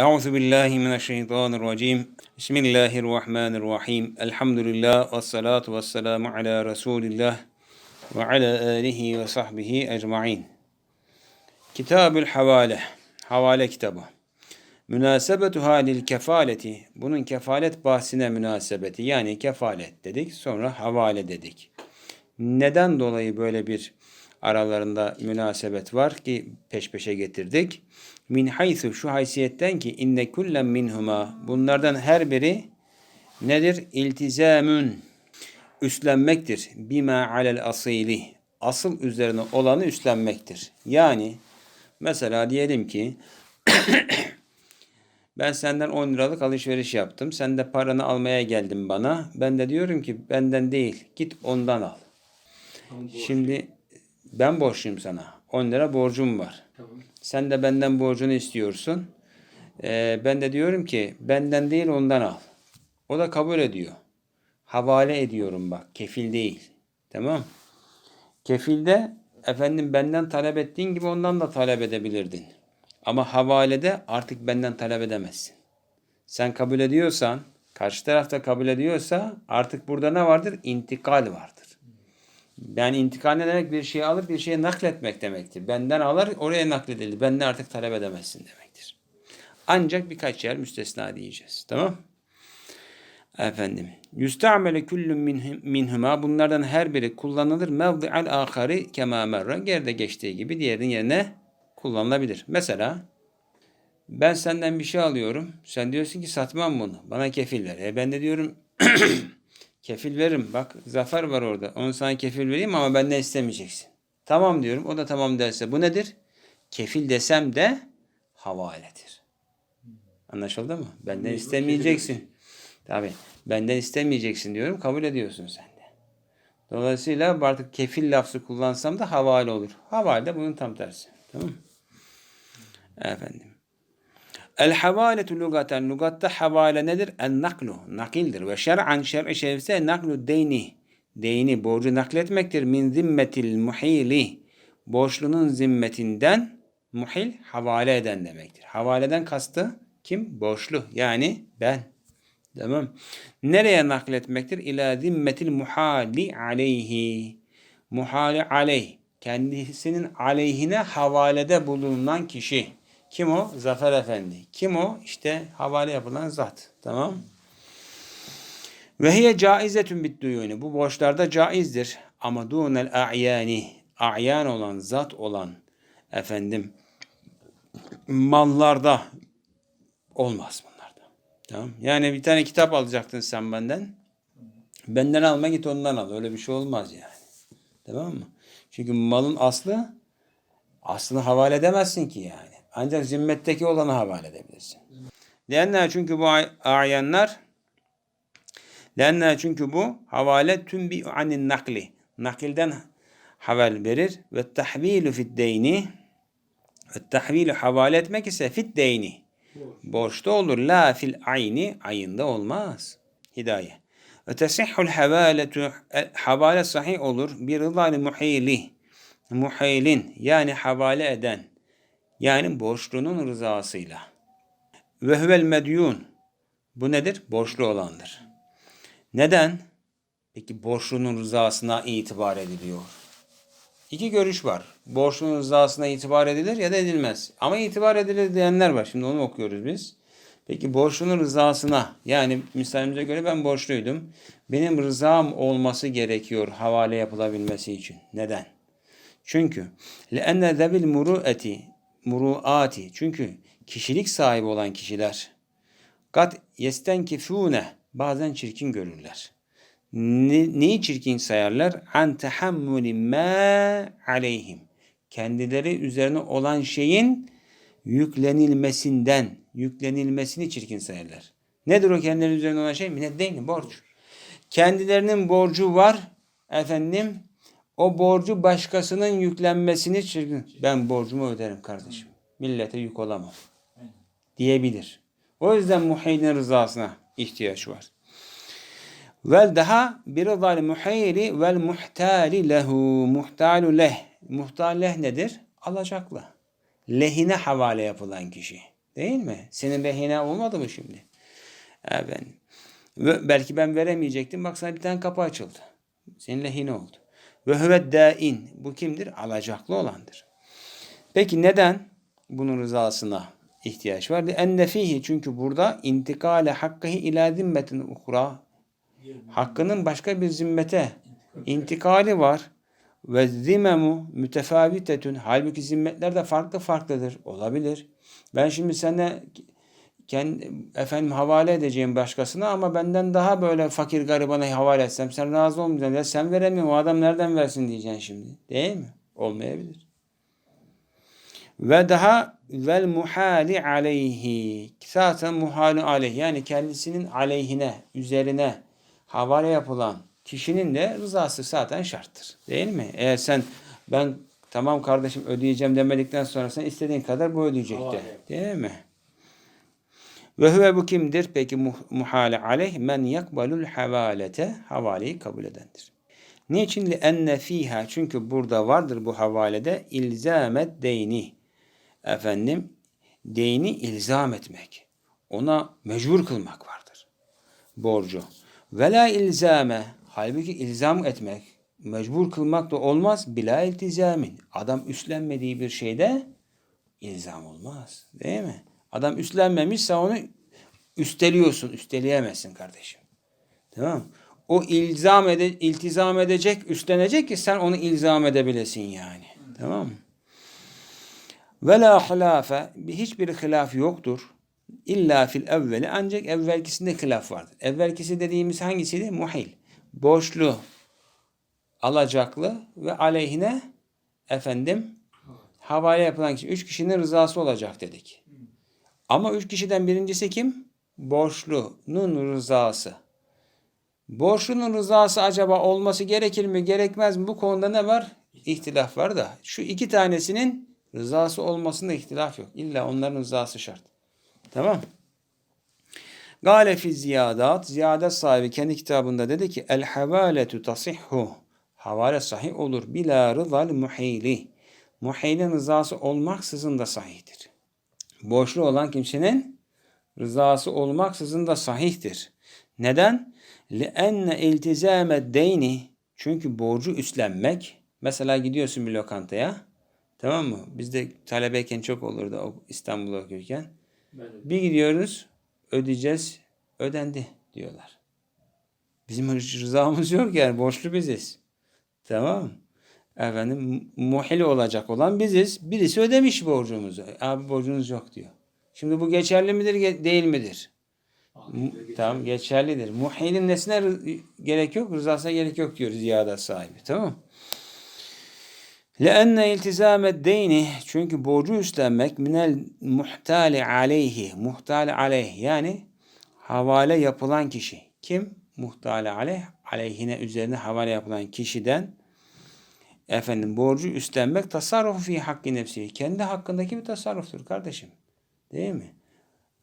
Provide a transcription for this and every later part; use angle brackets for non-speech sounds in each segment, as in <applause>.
Euzu billahi mineşşeytanirracim. Bismillahirrahmanirrahim. Elhamdülillah ve salatu ve selamu ala Resulillah ve ala alihi ve sahbihi ecmaîn. Kitabül Havale. Havale kitabı. Münasebetuha lil kefaleti. Bunun kefalet bahsine münasebeti. Yani kefalet dedik. Sonra havale dedik. Neden dolayı böyle bir aralarında münasebet var ki peş peşe getirdik? Min haythu şu haysiyetten ki inne kullen minhuma bunlardan her biri nedir? İltizamün üstlenmektir. Bima alel asili asıl üzerine olanı üstlenmektir. Yani mesela diyelim ki <clears throat> ben senden 10 liralık alışveriş yaptım. Sen de paranı almaya geldin bana. Ben de diyorum ki benden değil git ondan al. Şimdi ben borçluyum sana. 10 lira borcum var. Tamam. Sen de benden borcunu istiyorsun. Ee, ben de diyorum ki benden değil ondan al. O da kabul ediyor. Havale ediyorum bak. Kefil değil. Tamam. Kefilde efendim benden talep ettiğin gibi ondan da talep edebilirdin. Ama havalede artık benden talep edemezsin. Sen kabul ediyorsan, karşı taraf da kabul ediyorsa artık burada ne vardır? İntikal vardır. Yani intikal ne demek? Bir şeyi alıp bir şeye nakletmek demektir. Benden alır oraya nakledildi. Benden artık talep edemezsin demektir. Ancak birkaç yer müstesna diyeceğiz. Tamam Efendim. Yüste'amele küllün minhum- minhuma bunlardan her biri kullanılır. Mevdi'al ahari kema merra. Geride geçtiği gibi diğerinin yerine kullanılabilir. Mesela ben senden bir şey alıyorum. Sen diyorsun ki satmam bunu. Bana kefil ver. E ben de diyorum <clears throat> kefil veririm. Bak zafer var orada. Onu sana kefil vereyim ama benden istemeyeceksin. Tamam diyorum. O da tamam derse. Bu nedir? Kefil desem de havaledir. Anlaşıldı mı? Benden istemeyeceksin. Tabii. Benden istemeyeceksin diyorum. Kabul ediyorsun sen de. Dolayısıyla artık kefil lafzı kullansam da havale olur. Havale de bunun tam tersi. Tamam mı? Efendim. El havaletu lugaten. Lugatta havale nedir? El naklu. Nakildir. Ve şer'an şer'i şerifse naklu deyni. Deyni borcu nakletmektir. Min zimmetil muhili. Borçlunun zimmetinden muhil havale eden demektir. Havaleden kastı kim? Borçlu. Yani ben. Tamam. Nereye nakletmektir? İlâ zimmetil muhali aleyhi. Muhali aleyh. Kendisinin aleyhine havalede bulunan kişi. Kim o? Zafer Efendi. Kim o? İşte havale yapılan zat. Tamam. Ve hiye caizetun bit duyuni. Bu borçlarda caizdir. Ama dunel a'yani. A'yan olan, zat olan efendim mallarda olmaz bunlarda. Tamam. Yani bir tane kitap alacaktın sen benden. Benden alma git ondan al. Öyle bir şey olmaz yani. Tamam mı? Çünkü malın aslı aslını havale edemezsin ki yani. Ancak zimmetteki olanı havale edebilirsin. Lenna çünkü bu ay- ayanlar Lenna çünkü bu havale tümbi anin nakli. Nakilden haval verir ve tahvilu fid deyni ve tahvilu havale etmek ise fit deyni. Borçta olur. La fil ayni ayında olmaz. Hidaye. Ve tesihhul havaletu havale sahih olur. Bir rızali muhili. Muhilin yani havale eden. Yani borçlunun rızasıyla. Ve huvel medyun. Bu nedir? Borçlu olandır. Neden? Peki borçlunun rızasına itibar ediliyor. İki görüş var. Borçlunun rızasına itibar edilir ya da edilmez. Ama itibar edilir diyenler var. Şimdi onu okuyoruz biz. Peki borçlunun rızasına yani misalimize göre ben borçluydum. Benim rızam olması gerekiyor havale yapılabilmesi için. Neden? Çünkü لَاَنَّ ذَبِ الْمُرُؤَةِ Muruati. Çünkü kişilik sahibi olan kişiler kat yestenkifune bazen çirkin görürler. Ne, neyi çirkin sayarlar? An tehammuli ma aleyhim. Kendileri üzerine olan şeyin yüklenilmesinden, yüklenilmesini çirkin sayarlar. Nedir o kendileri üzerine olan şey? Minnet değil borç. Kendilerinin borcu var efendim. O borcu başkasının yüklenmesini çirkin. Ben borcumu öderim kardeşim. Millete yük olamam. Diyebilir. O yüzden muheyyin rızasına ihtiyaç var. Vel daha bir rızal muheyri vel muhtali lehu. Muhtalu leh. Muhtal leh nedir? Alacaklı. Lehine havale yapılan kişi. Değil mi? Senin rehine olmadı mı şimdi? Efendim. Belki ben veremeyecektim. Bak sana bir tane kapı açıldı. Senin lehine oldu. Ve huve dain. Bu kimdir? Alacaklı olandır. Peki neden bunun rızasına ihtiyaç var? Enne fihi çünkü burada intikale hakkıhi ila zimmetin uhra hakkının başka bir zimmete intikali var. Ve zimemu mütefavitetün. Halbuki zimmetler de farklı farklıdır. Olabilir. Ben şimdi sana kendi, efendim havale edeceğim başkasına ama benden daha böyle fakir garibana havale etsem sen razı olmayacaksın. Ya sen veremiyorsun o adam nereden versin diyeceksin şimdi. Değil mi? Olmayabilir. Ve daha vel muhali aleyhi. Zaten muhali aleyhi yani kendisinin aleyhine, üzerine havale yapılan kişinin de rızası zaten şarttır. Değil mi? Eğer sen ben tamam kardeşim ödeyeceğim demedikten sonra sen istediğin kadar bu ödeyecek de. Değil mi? Ve huve bu kimdir? Peki muh- muhale aleyh men yakbalul havalete havaleyi kabul edendir. Niçin? Li enne fiha çünkü burada vardır bu havalede ilzamet deyni. Efendim deyni ilzam etmek. Ona mecbur kılmak vardır. Borcu. Ve la ilzame halbuki ilzam etmek, mecbur kılmak da olmaz. Bila iltizamin. Adam üstlenmediği bir şeyde ilzam olmaz. Değil mi? Adam üstlenmemişse onu üsteliyorsun. Üsteleyemezsin kardeşim. Tamam mı? O ilzam ede, iltizam edecek, üstlenecek ki sen onu ilzam edebilesin yani. Tamam mı? Ve la hilafe, hiçbir hilaf yoktur. İlla fil evveli ancak evvelkisinde hilaf vardır. Evvelkisi dediğimiz hangisiydi? Muhil. Borçlu, alacaklı ve aleyhine efendim havale yapılan kişi. Üç kişinin rızası olacak dedik. Ama üç kişiden birincisi kim? Borçlunun rızası. Borçlunun rızası acaba olması gerekir mi gerekmez mi? Bu konuda ne var? İhtilaf var da. Şu iki tanesinin rızası olmasında ihtilaf yok. İlla onların rızası şart. Tamam. Gale ziyadat. Ziyadet sahibi kendi kitabında dedi ki el havaletu tasihhu. Havale sahih olur. Bila rızal muhili. Muhilin rızası olmaksızın da sahihtir Borçlu olan kimsenin rızası olmaksızın da sahihtir. Neden? لِأَنَّ اِلْتِزَامَ الدَّيْنِ Çünkü borcu üstlenmek. Mesela gidiyorsun bir lokantaya. Tamam mı? Bizde talebeyken çok olurdu o İstanbul'da okurken. Ben de- Bir gidiyoruz, ödeyeceğiz, ödendi diyorlar. Bizim rızamız yok yani, borçlu biziz. Tamam mı? Efendim, muhil olacak olan biziz. Birisi ödemiş borcumuzu. Abi borcunuz yok diyor. Şimdi bu geçerli midir, ge- değil midir? Mu- Tamam, geçerlidir. Muhilin nesine rı- gerek yok, rızasına gerek yok diyor ziyadet sahibi. Tamam mı? لأن التزام الدين çünkü borcu üstlenmek minel muhtali aleyhi muhtali aleyh yani havale yapılan kişi kim muhtali aleyh aleyhine üzerine havale yapılan kişiden efendim borcu üstlenmek tasarrufu fi hakkı nefsi kendi hakkındaki bir tasarruftur kardeşim değil mi?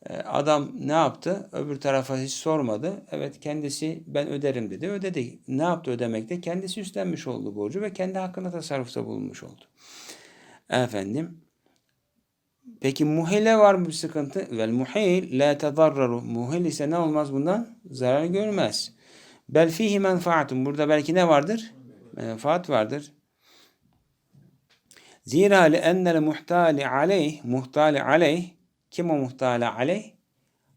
Ee, Adam ne yaptı? Öbür tarafa hiç sormadı. Evet kendisi ben öderim dedi. Ödedi. Ne yaptı ödemekte? Kendisi üstlenmiş oldu borcu ve kendi hakkında tasarrufta bulunmuş oldu. Efendim. Peki muhile var mı bir sıkıntı? Vel muhil la tedarraru. Muhil ise ne olmaz bundan? Zarar görmez. Bel fihi menfaatun. Burada belki ne vardır? Menfaat vardır. Zira li ennel muhtali aleyh, muhtali aleyh, kim o muhtali aleyh?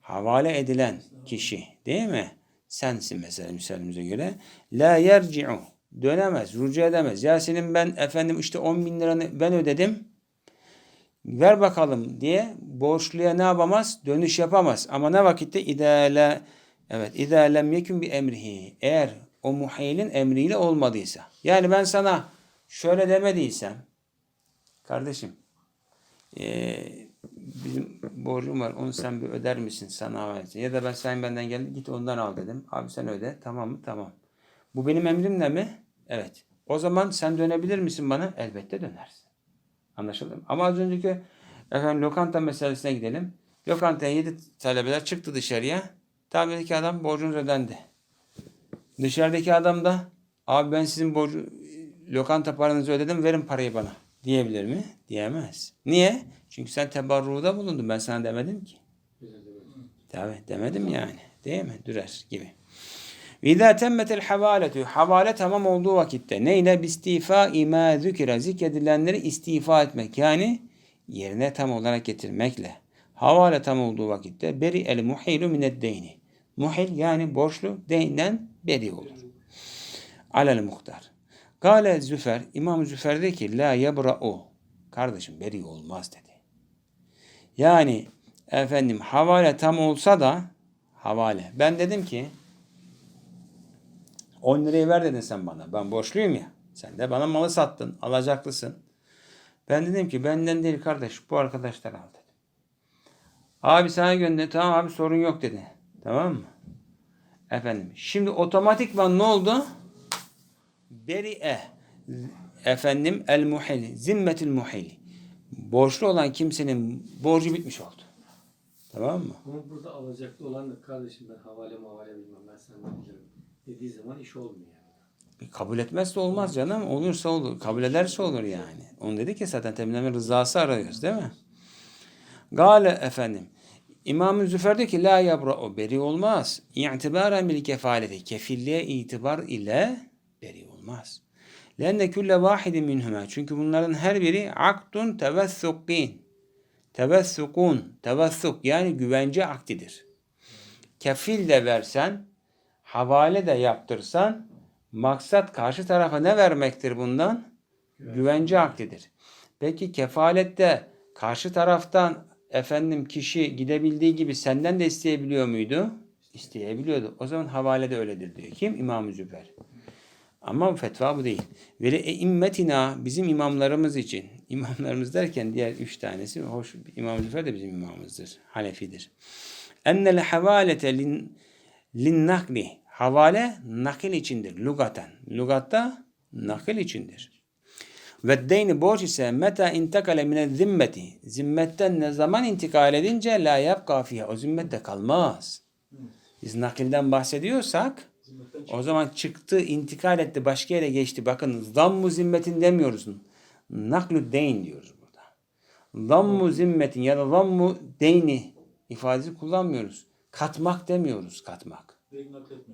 Havale edilen kişi değil mi? Sensin mesela misalimize göre. La yerci'u, dönemez, rücu edemez. Ya senin ben efendim işte 10 bin liranı ben ödedim. Ver bakalım diye borçluya ne yapamaz? Dönüş yapamaz. Ama ne vakitte idale evet idâ lem yekun bi emrihi. Eğer o muhayyilin emriyle olmadıysa. Yani ben sana şöyle demediysem kardeşim eee, bizim borcum var onu sen bir öder misin sana ait. Ya da ben sen benden geldi git ondan al dedim. Abi sen öde tamam mı? Tamam. Bu benim emrimle mi? Evet. O zaman sen dönebilir misin bana? Elbette dönersin. Anlaşıldı mı? Ama az önceki efendim lokanta meselesine gidelim. Lokantaya yedi talebeler çıktı dışarıya. Tabii dedi ki adam borcunuz ödendi. Dışarıdaki adam da abi ben sizin borcu lokanta paranızı ödedim verin parayı bana. Diyebilir mi? Diyemez. Niye? Çünkü sen tebarruda bulundun. Ben sana demedim ki. Tabi demedim yani. Değil mi? Dürer gibi. Vida temmetel havaletu. Havale tamam olduğu vakitte. Neyle? Bistifa ima zükire. Zikredilenleri istifa etmek. Yani yerine tam olarak getirmekle. Havale tam olduğu vakitte beri el muhilu mined deyni. Muhil yani borçlu deynden beri olur. Alel muhtar. Gale Züfer, İmam Züfer dedi ki la yebra'u. Kardeşim beri olmaz dedi. Yani efendim havale tam olsa da havale. Ben dedim ki 10 lirayı ver dedin sen bana. Ben borçluyum ya. Sen de bana malı sattın. Alacaklısın. Ben dedim ki benden değil kardeş bu arkadaşlar al dedim. Abi sana gönder. Tamam abi sorun yok dedi. Tamam mı? Efendim. Şimdi otomatikman ne oldu? Beri'e. Efendim el muhil. Zimmetül muhil. Borçlu olan kimsenin borcu bitmiş oldu. Tamam mı? Ama burada alacaklı olan da kardeşim ben havale mavale bilmem ben senden bilirim dediği zaman iş olmuyor yani. Kabul etmezse olmaz canım. Olursa olur. Kabul ederse olur yani. Onu dedi ki zaten temizleme rızası arıyoruz değil mi? Gale efendim. İmam-ı Züfer diyor ki la yabra'u beri olmaz. İ'tibaren bil kefaleti. Kefilliğe itibar ile beri olmaz. Lenne külle vahidin minhuma. Çünkü bunların her biri aktun tevessukkin. Tevessukun. Tevessuk yani güvence akdidir. Kefil de versen, havale de yaptırsan, maksat karşı tarafa ne vermektir bundan? Güvence akdidir. Peki kefalette karşı taraftan efendim kişi gidebildiği gibi senden de isteyebiliyor muydu? İsteyebiliyordu. O zaman havale de öyledir diyor. Kim? İmam-ı Züfer. Ama fetva bu değil. Ve le immetina bizim imamlarımız için. <laughs> İmamlarımız derken diğer üç tanesi. Hoş İmam Züfer de bizim imamımızdır. Hanefidir. Ennel havalete lin, lin nakli. Havale nakil içindir. Lugaten. Lugatta nakil içindir. Ve deyni borç ise meta intekale mine zimmeti. Zimmetten ne zaman intikal edince la yapka fiha. O zimmette kalmaz. Biz nakilden bahsediyorsak o zaman çıktı, intikal etti, başka yere geçti. Bakın zammu zimmetin demiyoruz. Naklu deyn diyoruz burada. Zammu zimmetin ya da zammu deyni ifadesi kullanmıyoruz. Katmak demiyoruz katmak.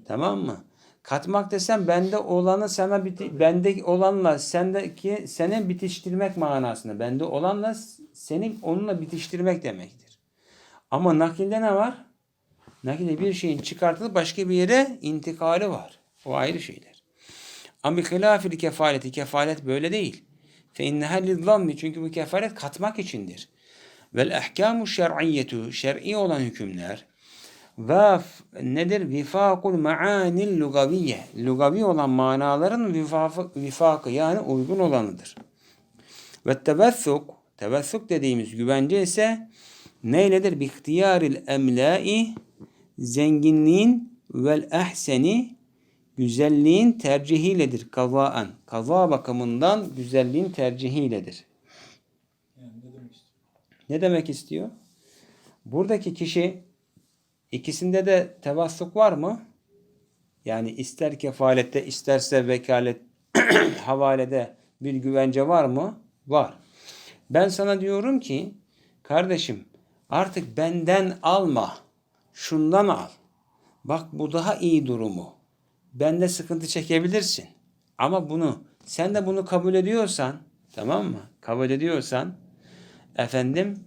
Tamam mı? Katmak desem bende olanı sana biti, bende olanla sendeki senin bitiştirmek manasında. Bende olanla senin onunla bitiştirmek demektir. Ama nakilde ne var? Nakilde bir şeyin çıkartılıp başka bir yere intikali var. O ayrı şeyler. Ama hilafil kefaleti kefalet böyle değil. Fe inneha lizzammi çünkü bu kefalet katmak içindir. Vel ahkamu şer'iyyetu şer'i olan hükümler ve nedir? Vifakul ma'anil lugaviye. Lugavi olan manaların vifakı, vifakı yani uygun olanıdır. Ve tebessuk, tebessuk dediğimiz güvence ise neyledir? Bi ihtiyaril emlai zenginliğin vel ehseni güzelliğin tercihiyledir kazaen. Kaza bakımından güzelliğin tercihiyledir. Ne demek istiyor? Buradaki kişi ikisinde de tevassuk var mı? Yani ister kefalette isterse vekalet <clears throat> havalede bir güvence var mı? Var. Ben sana diyorum ki kardeşim artık benden alma. Şundan al. Bak bu daha iyi durumu. Bende sıkıntı çekebilirsin. Ama bunu sen de bunu kabul ediyorsan tamam mı? Kabul ediyorsan efendim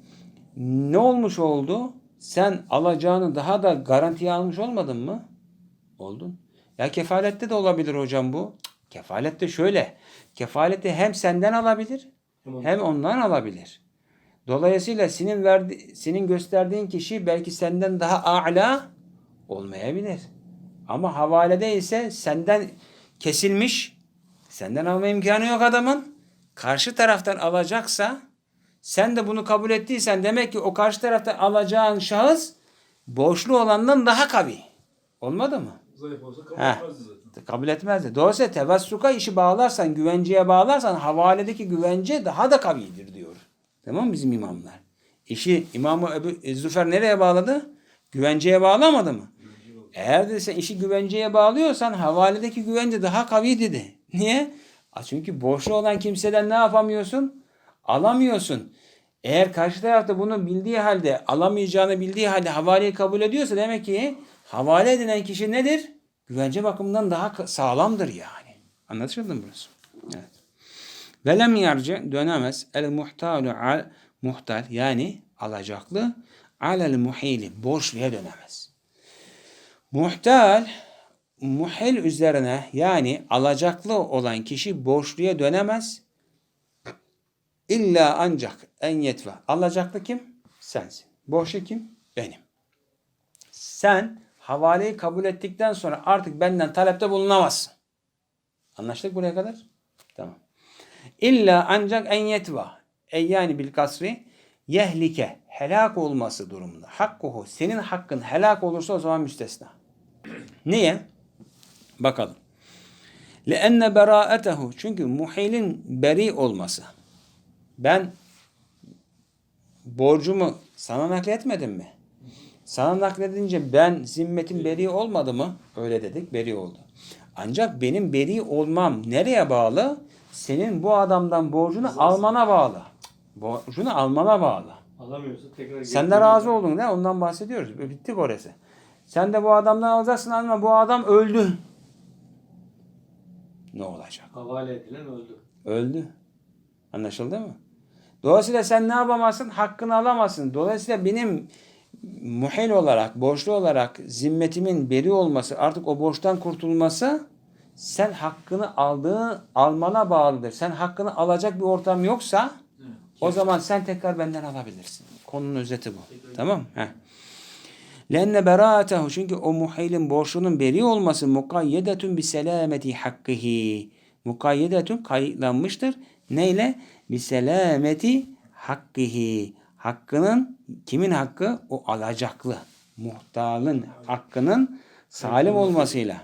ne olmuş oldu? Sen alacağını daha da garantiye almış olmadın mı? Oldun. Ya kefalette de olabilir hocam bu. Kefalette şöyle. Kefalette hem senden alabilir hem ondan alabilir. Dolayısıyla senin verdi, senin gösterdiğin kişi belki senden daha a'la olmayabilir. Ama havalede ise senden kesilmiş, senden alma imkanı yok adamın. Karşı taraftan alacaksa sen de bunu kabul ettiysen demek ki o karşı taraftan alacağın şahıs borçlu olandan daha kavi. Olmadı mı? Zayıf olsa kabul Heh. etmezdi zaten. Kabul etmezdi. Dolayısıyla tevassuka işi bağlarsan, güvenceye bağlarsan havaledeki güvence daha da kavidir diyor. Tamam mı bizim imamlar? İşi İmam-ı Ebu Züfer nereye bağladı? Güvenceye bağlamadı mı? Eğer de sen işi güvenceye bağlıyorsan havaledeki güvence daha kavi dedi. Niye? Çünkü borçlu olan kimseden ne yapamıyorsun? Alamıyorsun. Eğer karşı tarafta bunu bildiği halde alamayacağını bildiği halde havaleyi kabul ediyorsa demek ki havale edilen kişi nedir? Güvence bakımından daha sağlamdır yani. Anlaşıldı mı burası? Evet. Velem yarcı dönemez el muhtalu al muhtal yani alacaklı alel muhili borçluya dönemez. Muhtal muhil üzerine yani alacaklı olan kişi borçluya dönemez. İlla ancak en yetve. Alacaklı kim? Sensin. Borçlu kim? Benim. Sen havaleyi kabul ettikten sonra artık benden talepte bulunamazsın. Anlaştık buraya kadar? Tamam. İlla ancak en yetva. E yani bil kasri yehlike helak olması durumunda. Hakkuhu senin hakkın helak olursa o zaman müstesna. Niye? Bakalım. لَاَنَّ بَرَاءَتَهُ Çünkü muhilin beri olması. Ben borcumu sana nakletmedim mi? Sana nakledince ben zimmetin beri olmadı mı? Öyle dedik, beri oldu. Ancak benim beri olmam nereye bağlı? Senin bu adamdan borcunu almana bağlı. Borcunu almana bağlı. Alamıyorsa tekrar Sen de razı oldun ne? Ondan bahsediyoruz. Bittik orası. Sen de bu adamdan alacaksın ama bu adam öldü. Ne olacak? Havale edilen öldü. Öldü. Anlaşıldı mı? Dolayısıyla sen ne yapamazsın? Hakkını alamazsın. Dolayısıyla benim muhil olarak, borçlu olarak zimmetimin beri olması, artık o borçtan kurtulması sen hakkını aldığı almana bağlıdır. Sen hakkını alacak bir ortam yoksa o zaman sen tekrar benden alabilirsin. Konunun özeti bu. Tamam? Heh. Lenne beraatehu çünkü o muhilin borçlunun beri olması mukayyedetun bi selameti hakkihi. Mukayyedetun kayıtlanmıştır. Neyle? Bi selameti hakkihi. Hakkının kimin hakkı? O alacaklı. Muhtalın hakkının salim olmasıyla.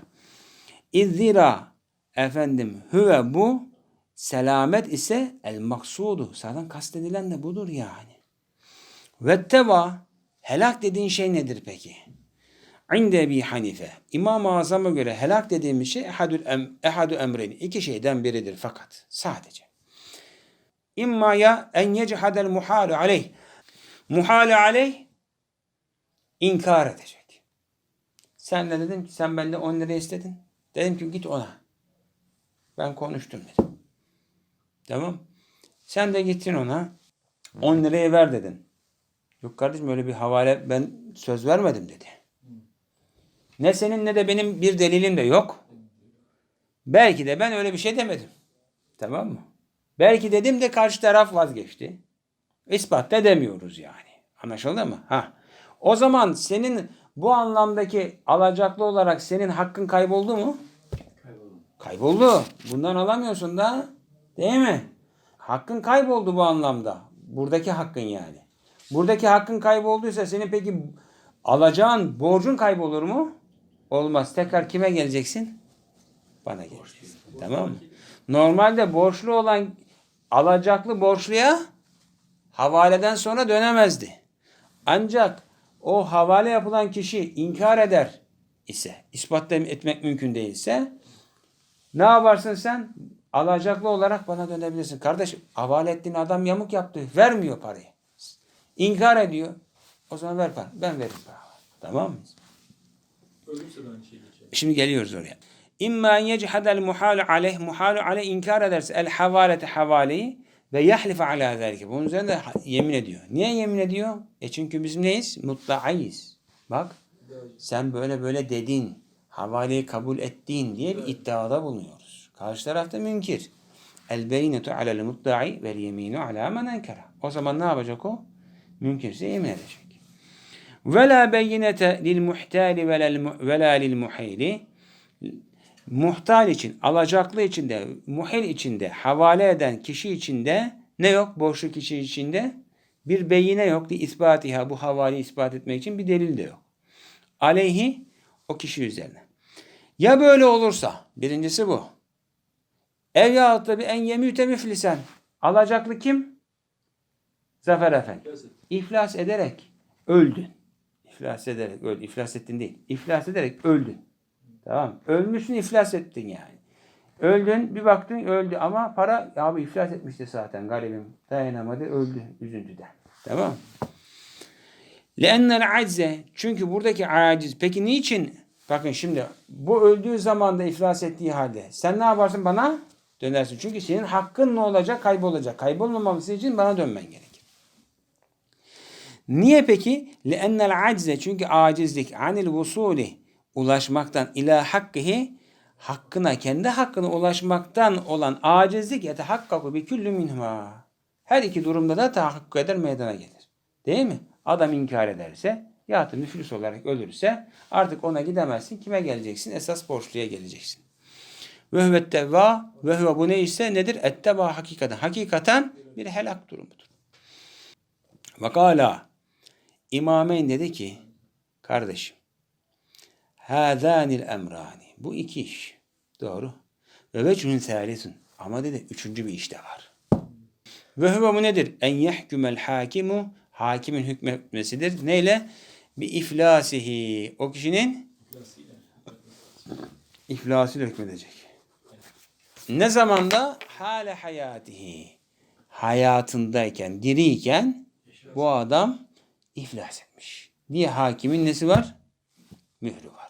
İzzira efendim hüve bu selamet ise el maksudu. Zaten kastedilen de budur yani. Ve teva helak dediğin şey nedir peki? İnde Ebi Hanife. İmam-ı Azam'a göre helak dediğimiz şey ehadül em, ehadü emreyn. İki şeyden biridir fakat. Sadece. İmma ya en yechadel muhalu aleyh. Muhalu aleyh inkar edecek. Sen de dedim ki sen benden 10 lira istedin. Dedim ki git ona. Ben konuştum dedim. Tamam. Sen de gittin ona 10 liraya ver dedin. Yok kardeşim öyle bir havale ben söz vermedim dedi. Ne senin ne de benim bir delilim de yok. Belki de ben öyle bir şey demedim. Tamam mı? Belki dedim de karşı taraf vazgeçti. İspat da demiyoruz yani. Anlaşıldı mı? Ha. O zaman senin bu anlamdaki alacaklı olarak senin hakkın kayboldu mu? Kayboldu. Kayboldu. Bundan alamıyorsun da. Değil mi? Hakkın kayboldu bu anlamda. Buradaki hakkın yani. Buradaki hakkın kaybolduysa senin peki alacağın borcun kaybolur mu? Olmaz. Tekrar kime geleceksin? Bana geleceksin. Tamam mı? Normalde borçlu olan alacaklı borçluya havaleden sonra dönemezdi. Ancak o havale yapılan kişi inkar eder ise, ispat etmek mümkün değilse ne yaparsın sen? Alacaklı olarak bana dönebilirsin. Kardeşim havale ettiğin adam yamuk yaptı. Vermiyor parayı. İnkar ediyor. O zaman ver para. Ben veririm para. Tamam mı? Şey. Şimdi geliyoruz oraya. İmma en yechadel muhalu aleyh. Muhalu aleyh inkar ederse el havalete havaleyi ve yahlife ala zelike. Bunun üzerine de yemin ediyor. Niye yemin ediyor? E çünkü biz neyiz? Mutla'ayız. Bak sen böyle böyle dedin. Havaleyi kabul ettin diye bir iddiada bulunuyoruz. Karşı tarafta münkir. El beynetu alel mutla'i vel yeminu ala men enkara. O zaman ne yapacak o? Münkirse yemin edecek. Ve la beyinete lil muhtali ve la lil muhili. Muhtal için, alacaklı için de, muhil için de, havale eden kişi için de ne yok? Borçlu kişi için de bir beyine yok. Li ispatiha bu havaleyi ispat etmek için bir delil de yok. Aleyhi o kişi üzerine. Ya böyle olursa, birincisi bu. Ev yahut da bir en yemüte müflisen. Alacaklı kim? Zafer Efendi. İflas ederek öldün. İflas ederek öldün. İflas ettin değil. İflas ederek öldün. Tamam. Ölmüşsün iflas ettin yani. Öldün bir baktın öldü ama para abi iflas etmişti zaten garibim. Dayanamadı öldü üzüntüden. Tamam. Leennel acze çünkü buradaki aciz peki niçin bakın şimdi bu öldüğü zaman da iflas ettiği halde sen ne yaparsın bana dönersin. Çünkü senin hakkın ne olacak kaybolacak. Kaybolmaması için bana dönmen gerekir. Niye peki? Leennel acze çünkü acizlik anil vusuli ulaşmaktan ila hakkıhi hakkına kendi hakkına ulaşmaktan olan acizlik yetehakkaku bi küllü minhuma. Her iki durumda da tahakkuk eder meydana gelir. Değil mi? Adam inkar ederse ya da müflis olarak ölürse artık ona gidemezsin. Kime geleceksin? Esas borçluya geleceksin. Ve huve tevva ve huve bu ne ise nedir? Etteba hakikaten. Hakikaten bir helak durumudur. Ve kâlâ İmameyn dedi ki kardeşim hâzânil emrani bu iki iş. Doğru. Ve vecihün thâlisun. Ama dedi üçüncü bir iş de var. Ve huve bu nedir? En yehkümel hakimu hakimin hükmetmesidir. Neyle? Bi iflasihi. O kişinin iflasıyla hükmedecek. Ne zamanda? Hale hayatihi. Hayatındayken, diriyken bu adam iflas etmiş. Niye hakimin nesi var? Mührü var.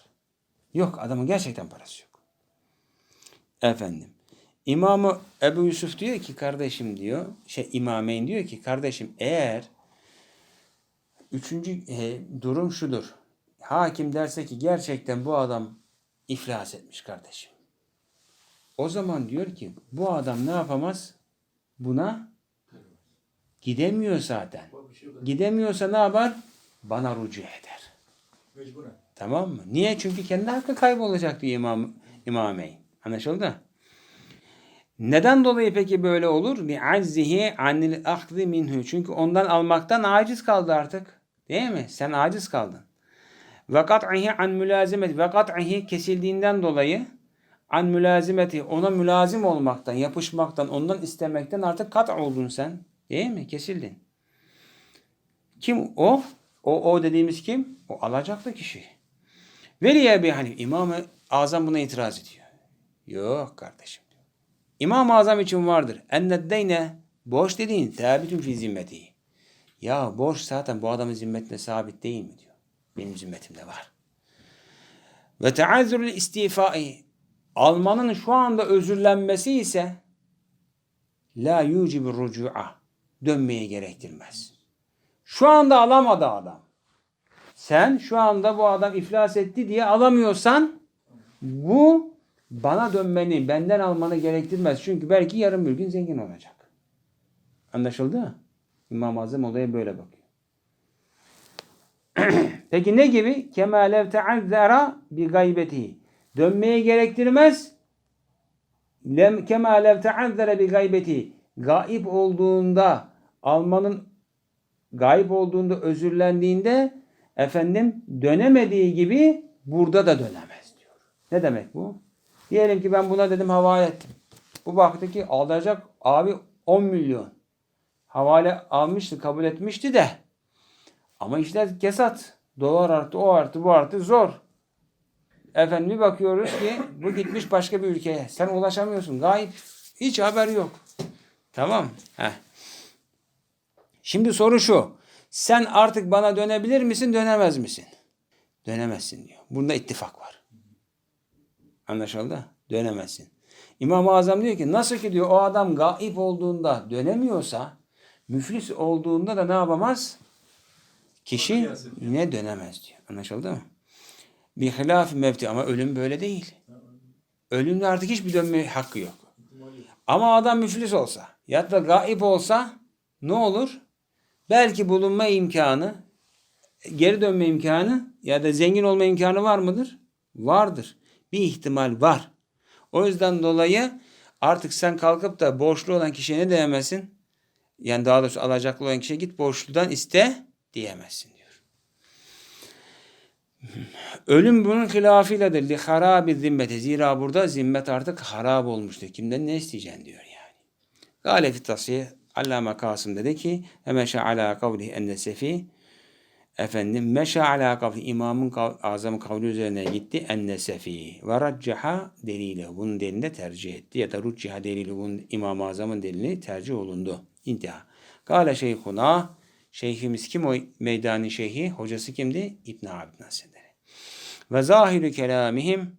Yok adamın gerçekten parası yok. Efendim. İmamı Ebu Yusuf diyor ki kardeşim diyor, şey imameyn diyor ki kardeşim eğer üçüncü e, durum şudur. Hakim derse ki gerçekten bu adam iflas etmiş kardeşim. O zaman diyor ki bu adam ne yapamaz? Buna gidemiyor zaten. Gidemiyorsa ne yapar? Bana rücu eder. Mecburen. Tamam mı? Niye? Çünkü kendi hakkı kaybolacak diyor İmam, İmameyn. Anlaşıldı? Neden dolayı peki böyle olur? Li azzihi anil ahzi minhu. Çünkü ondan almaktan aciz kaldı artık. Değil mi? Sen aciz kaldın. Ve kat'ihi an mülazimeti. Ve kat'ihi kesildiğinden dolayı an mülazimeti ona mülazim olmaktan, yapışmaktan, ondan istemekten artık kat oldun sen. Değil mi? Kesildin. Kim o? O, o dediğimiz kim? O alacaklı kişi. Veli Ebi Hanif. İmam-ı Azam buna itiraz ediyor. Yok kardeşim. İmam-ı Azam için vardır. Enneddeyne borç dediğin sabitün fi zimmeti. Ya borç zaten bu adamın zimmetine sabit değil mi diyor. Benim zimmetimde var. Ve teazzürül istifai. Almanın şu anda özürlenmesi ise la yucibur rucu'a. Dönmeye gerektirmez. Şu anda alamadı adam. Sen şu anda bu adam iflas etti diye alamıyorsan bu bana dönmeni, benden almanı gerektirmez. Çünkü belki yarın bir gün zengin olacak. Anlaşıldı mı? İmam-ı Azam olaya böyle bakıyor. <clears throat> Peki ne gibi? Kema lev teazzara bi gaybetihi. Dönmeye gerektirmez. Lem kema lev teazzara bi gaybetihi. Gaip olduğunda almanın gayip olduğunda özürlendiğinde efendim dönemediği gibi burada da dönemez diyor. Ne demek bu? Diyelim ki ben buna dedim havale ettim. Bu baktı ki alacak abi 10 milyon. Havale almıştı, kabul etmişti de. Ama işler kesat. Dolar arttı, o arttı, bu arttı zor. Efendim bir bakıyoruz ki bu gitmiş başka bir ülkeye. Sen ulaşamıyorsun. Gayip. Hiç haber yok. Tamam. Heh. Şimdi soru şu. Sen artık bana dönebilir misin, dönemez misin? Dönemezsin diyor. Bunda ittifak var. Anlaşıldı? Dönemezsin. İmam-ı Azam diyor ki nasıl ki diyor o adam gaip olduğunda dönemiyorsa müflis olduğunda da ne yapamaz? Kişi yine dönemez diyor. Anlaşıldı mı? Bir hilaf mevti ama ölüm böyle değil. Ölümde artık hiçbir dönme hakkı yok. Ama adam müflis olsa ya da gaip olsa ne olur? Belki bulunma imkanı, geri dönme imkanı ya da zengin olma imkanı var mıdır? Vardır. Bir ihtimal var. O yüzden dolayı artık sen kalkıp da borçlu olan kişiye ne diyemezsin? Yani daha doğrusu alacaklı olan kişiye git borçludan iste diyemezsin diyor. Ölüm bunun hilafıyladır. Li harabi zimmeti. Zira burada zimmet artık harap olmuştur. Kimden ne isteyeceksin diyor yani. Gale fit tasih Allame Kasım dedi ki hemen ala kavlihi enne sefi efendim meşa ala kavli imamın kav, azamın kavli üzerine gitti en nesefi ve raccaha delili bunun delilini tercih etti ya da rucciha delili bunun İmam-ı Azam'ın delili tercih olundu. İntiha. Kale şeyhuna şeyhimiz kim o meydanın şeyhi? Hocası kimdi? İbn Abid Nasir'leri. Ve zahiru kelamihim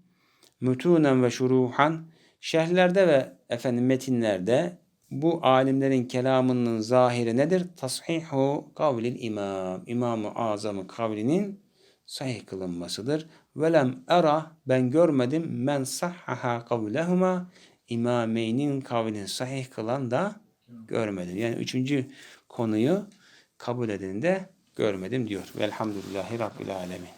mütunen ve şuruhan şerhlerde ve efendim metinlerde bu alimlerin kelamının zahiri nedir? Tashihu kavlil imam. İmam-ı Azam'ın kavlinin sahih kılınmasıdır. Velem era ben görmedim men sahhaha kavlehuma imameynin kavlini sahih kılan da görmedim. Yani üçüncü konuyu kabul edeni de görmedim diyor. Velhamdülillahi Rabbil Alemin.